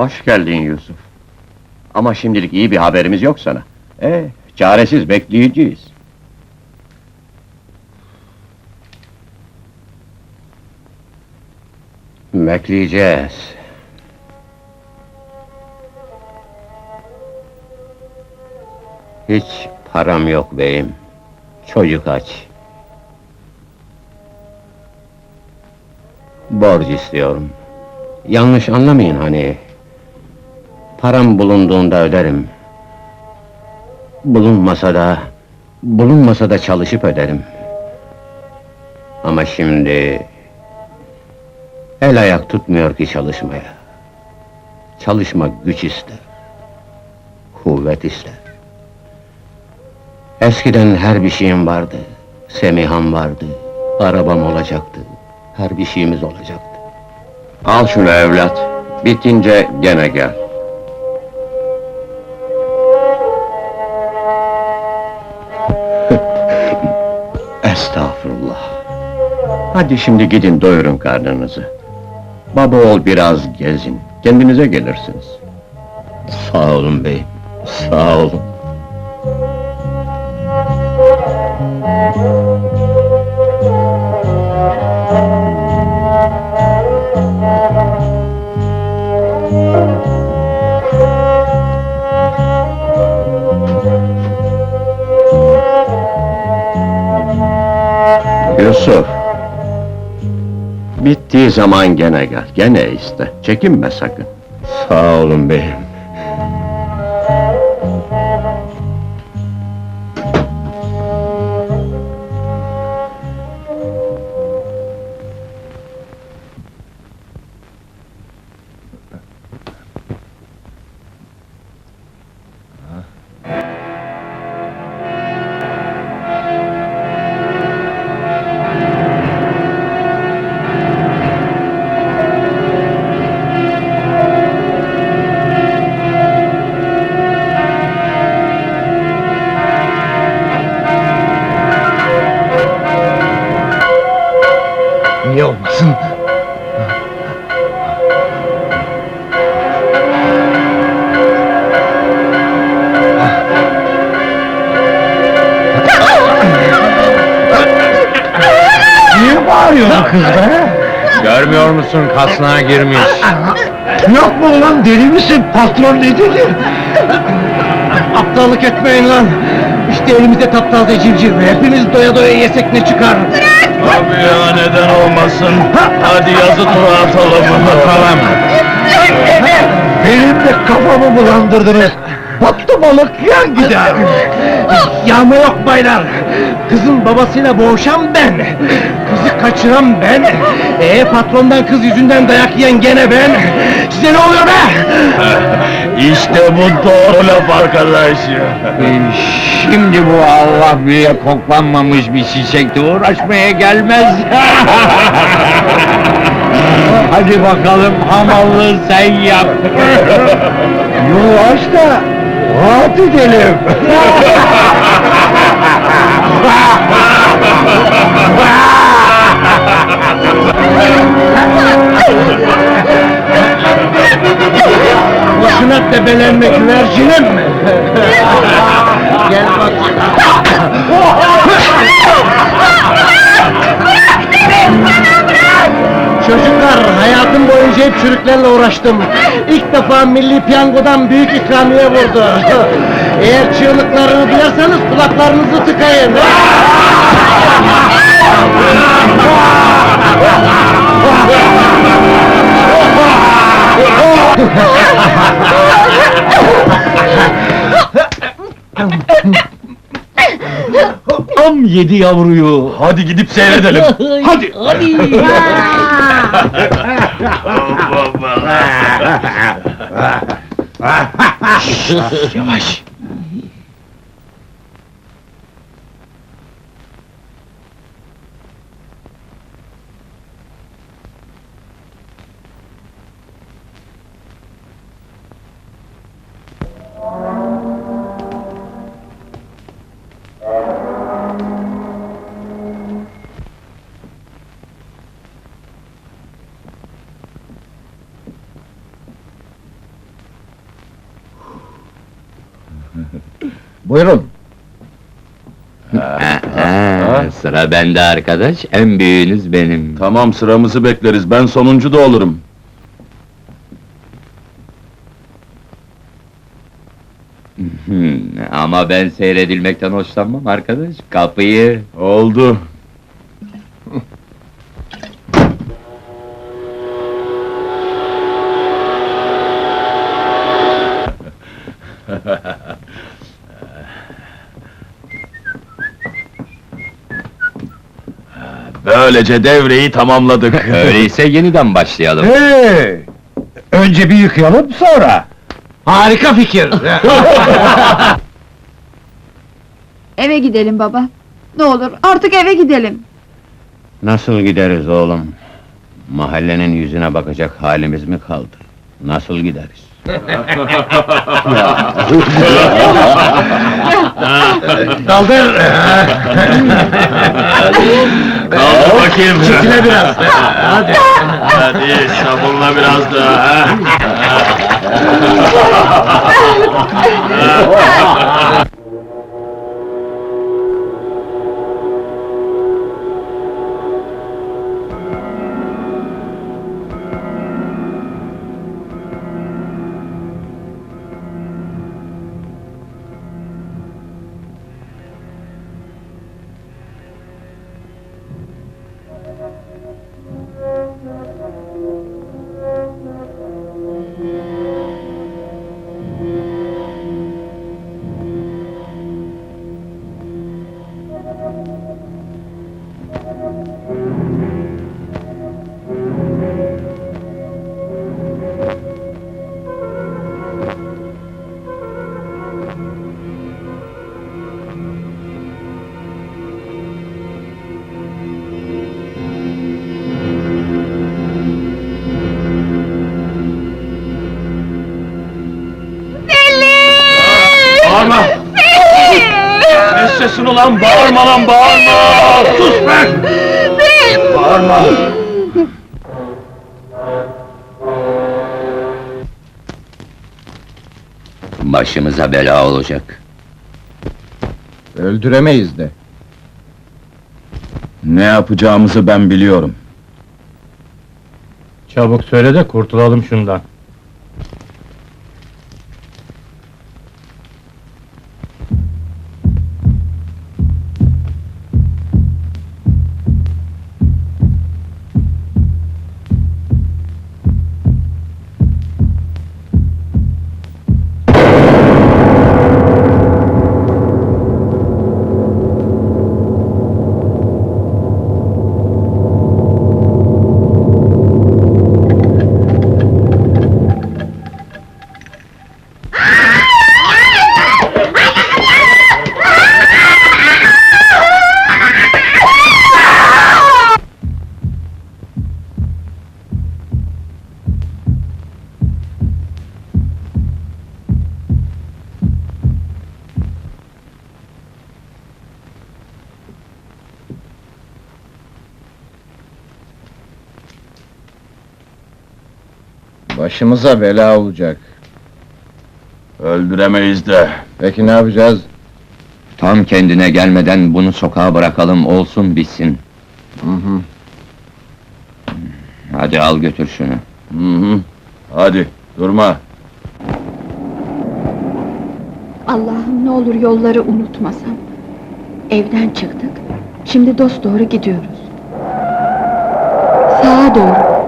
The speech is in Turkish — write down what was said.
Hoş geldin Yusuf. Ama şimdilik iyi bir haberimiz yok sana. Eh, çaresiz bekleyeceğiz. Bekleyeceğiz. Hiç param yok beyim. Çocuk aç. Borç istiyorum. Yanlış anlamayın hani. Param bulunduğunda öderim. Bulunmasa da, bulunmasa da çalışıp öderim. Ama şimdi... El ayak tutmuyor ki çalışmaya. Çalışmak güç ister. Kuvvet ister. Eskiden her bir şeyim vardı. Semiham vardı. Arabam olacaktı. Her bir şeyimiz olacaktı. Al şunu evlat. Bitince gene gel. Hadi şimdi gidin doyurun karnınızı. Baba oğul biraz gezin. Kendinize gelirsiniz. Sağ olun beyim. Sağ olun. Yusuf. Bittiği zaman gene gel, gene iste. Çekinme sakın. Sağ olun beyim. Niye bağırıyorsun kız be? Görmüyor musun kasnağa girmiş? Yok mu ulan deli misin? Patron ne dedi? Aptallık etmeyin lan! İşte elimizde taptaze civciv. Hepimiz doya doya yesek ne çıkar? Abi ya neden olmasın? Hadi yazı tura atalım. Atalım. Benim de kafamı bulandırdınız. Battı balık yan gider. Yağma yok baylar. Kızın babasıyla boğuşan ben. Kızı kaçıran ben. Ee patrondan kız yüzünden dayak yiyen gene ben. Size ne oluyor be? İşte bu doğru laf arkadaş. Şimdi bu Allah bile koklanmamış bir çiçekle uğraşmaya gelmez. Hadi bakalım hamallığı sen yap. Yolu aç da rahat edelim. Boşuna debelenme güvercinim. Gel bak. Çocuklar, hayatım boyunca hep çürüklerle uğraştım. İlk defa milli piyangodan büyük ikramiye vurdu. Eğer çığlıklarını duyarsanız kulaklarınızı tıkayın. Tam yedi yavruyu. Hadi gidip seyredelim. Hadi. Hadi. Yavaş. Buyurun. Sıra bende arkadaş, en büyüğünüz benim. Tamam sıramızı bekleriz. Ben sonuncu da olurum. Hmm, Ama ben seyredilmekten hoşlanmam arkadaş. Kapıyı... Oldu. Böylece devreyi tamamladık. Öyleyse yeniden başlayalım. Hey! Önce bir yıkayalım sonra. Harika fikir. Eve gidelim baba. Ne olur artık eve gidelim. Nasıl gideriz oğlum? Mahallenin yüzüne bakacak halimiz mi kaldı? Nasıl gideriz? Kaldır. Kaldır bakayım. Çekile biraz. Hadi. Hadi sabunla biraz daha. ha? Sesini ulan, bağırma lan, bağırma! Sus be! Bağırma! Başımıza bela olacak. Öldüremeyiz de. Ne yapacağımızı ben biliyorum. Çabuk söyle de kurtulalım şundan. Başımıza bela olacak. Öldüremeyiz de. Peki ne yapacağız? Tam kendine gelmeden bunu sokağa bırakalım, olsun bitsin. Hı hı. Hadi al götür şunu. Hı hı. Hadi, durma. Allah'ım ne olur yolları unutmasam. Evden çıktık. Şimdi dost doğru gidiyoruz. Sağa doğru.